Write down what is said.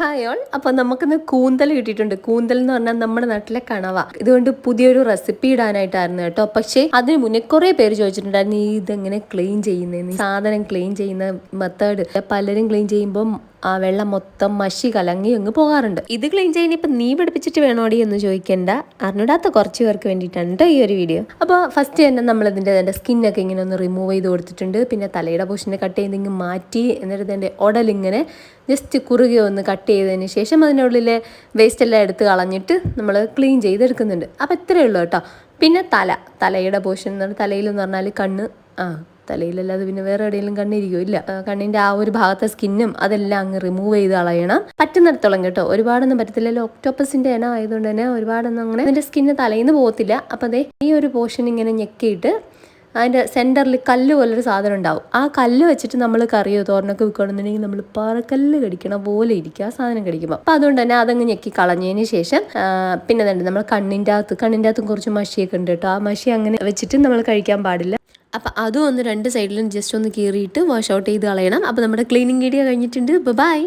Hi all അപ്പോൾ നമുക്കിന്ന് കൂന്തൽ കിട്ടിയിട്ടുണ്ട്. കൂന്തൽ എന്ന് പറഞ്ഞാൽ നമ്മുടെ നാട്ടിലെ കണവ. ഇതുകൊണ്ട് പുതിയൊരു റെസിപ്പി ഇടാനായിട്ടായിരുന്നു കേട്ടോ. പക്ഷേ അതിന് മുന്നേ കുറേ പേര് ചോദിച്ചിട്ടുണ്ടായിരുന്നു നീ ഇതെങ്ങനെ ക്ലീൻ ചെയ്യുന്നതെന്ന് സാധനം ക്ലീൻ ചെയ്യുന്ന മെത്തേഡ് പലരും ക്ലീൻ ചെയ്യുമ്പോൾ ആ വെള്ളം മൊത്തം മഷി കലങ്ങി അങ്ങ് പോകാറുണ്ട്. ഇത് ക്ലീൻ ചെയ്യാൻ ഇപ്പം നീ പഠിപ്പിച്ചിട്ട് വേണോടി എന്ന് ചോദിക്കേണ്ട. അറിഞ്ഞിടാത്ത കുറച്ച് പേർക്ക് വേണ്ടിയിട്ടാണ് ഈ ഒരു വീഡിയോ അപ്പോൾ ഫസ്റ്റ് തന്നെ നമ്മൾ ഇതിന്റെ അതിന്റെ സ്കിന്നൊക്കെ ഇങ്ങനെ ഒന്ന് റിമൂവ് ചെയ്ത് കൊടുത്തിട്ടുണ്ട്. പിന്നെ തലയുടെ പോഷനെ കട്ട് ചെയ്ത് ഇങ്ങ് മാറ്റി എന്നിട്ട് ഉടലിങ്ങനെ ജസ്റ്റ് കുറുകെ ഒന്ന് കട്ട് ചെയ്തതിന് ശേഷം അതിനുള്ളിലെ വേസ്റ്റ് എല്ലാം എടുത്ത് കളഞ്ഞിട്ട് നമ്മൾ ക്ലീൻ ചെയ്തെടുക്കുന്നുണ്ട്. അപ്പോൾ ഇത്രയേ ഉള്ളൂ കേട്ടോ. പിന്നെ തല. തലയുടെ പോഷൻ എന്ന് പറഞ്ഞാൽ തലയിലെന്ന് പറഞ്ഞാൽ കണ്ണ്. ആ തലയിലല്ലാതെ പിന്നെ വേറെ എവിടെയെങ്കിലും കണ്ണിരിക്കും ഇല്ല. കണ്ണിന്റെ ആ ഒരു ഭാഗത്തെ സ്കിന്നും അതെല്ലാം അങ്ങ് റിമൂവ് ചെയ്ത് കളയണം. പറ്റുന്നിടത്തോളം കേട്ടോ. ഒരുപാടൊന്നും പറ്റത്തില്ലല്ലോ. ഒക്ടോപ്പസിന്റെ ഇനം ആയതുകൊണ്ട് തന്നെ ഒരുപാടൊന്നും അങ്ങനെ അതിന്റെ സ്കിന്ന് തലയിൽ നിന്ന് പോകത്തില്ല. അപ്പം അതേ ഈ ഒരു പോഷൻ ഇങ്ങനെ ഞെക്കിയിട്ട് അതിന്റെ സെന്ററിൽ കല്ല് പോലൊരു സാധനം ഉണ്ടാവും. ആ കല്ല് വെച്ചിട്ട് നമ്മൾ കറിയോ തോരനൊക്കെ വെക്കുകയാണെന്നുണ്ടെങ്കിൽ നമ്മൾ പാറക്കല്ല് കടിക്കണ പോലെ ഇരിക്കുക ആ സാധനം കടിക്കുമ്പോൾ അപ്പോൾ അതുകൊണ്ട് തന്നെ അതങ്ങ് ഞെക്കി കളഞ്ഞതിന് ശേഷം പിന്നെ തന്നെ നമ്മൾ കണ്ണിന്റെ അകത്ത് കണ്ണിന്റെ അകത്തും കുറച്ച് മഷിയൊക്കെ ഉണ്ട് കേട്ടോ. ആ മഷി അങ്ങനെ വെച്ചിട്ട് നമ്മൾ കഴിക്കാൻ പാടില്ല. അപ്പം അതും ഒന്ന് രണ്ട് സൈഡിലും ജസ്റ്റ് ഒന്ന് കീറിയിട്ട് വാഷ് ഔട്ട് ചെയ്ത് കളയണം. അപ്പോൾ നമ്മുടെ ക്ലീനിങ് വീഡിയോ കഴിഞ്ഞിട്ടുണ്ട്. ബൈ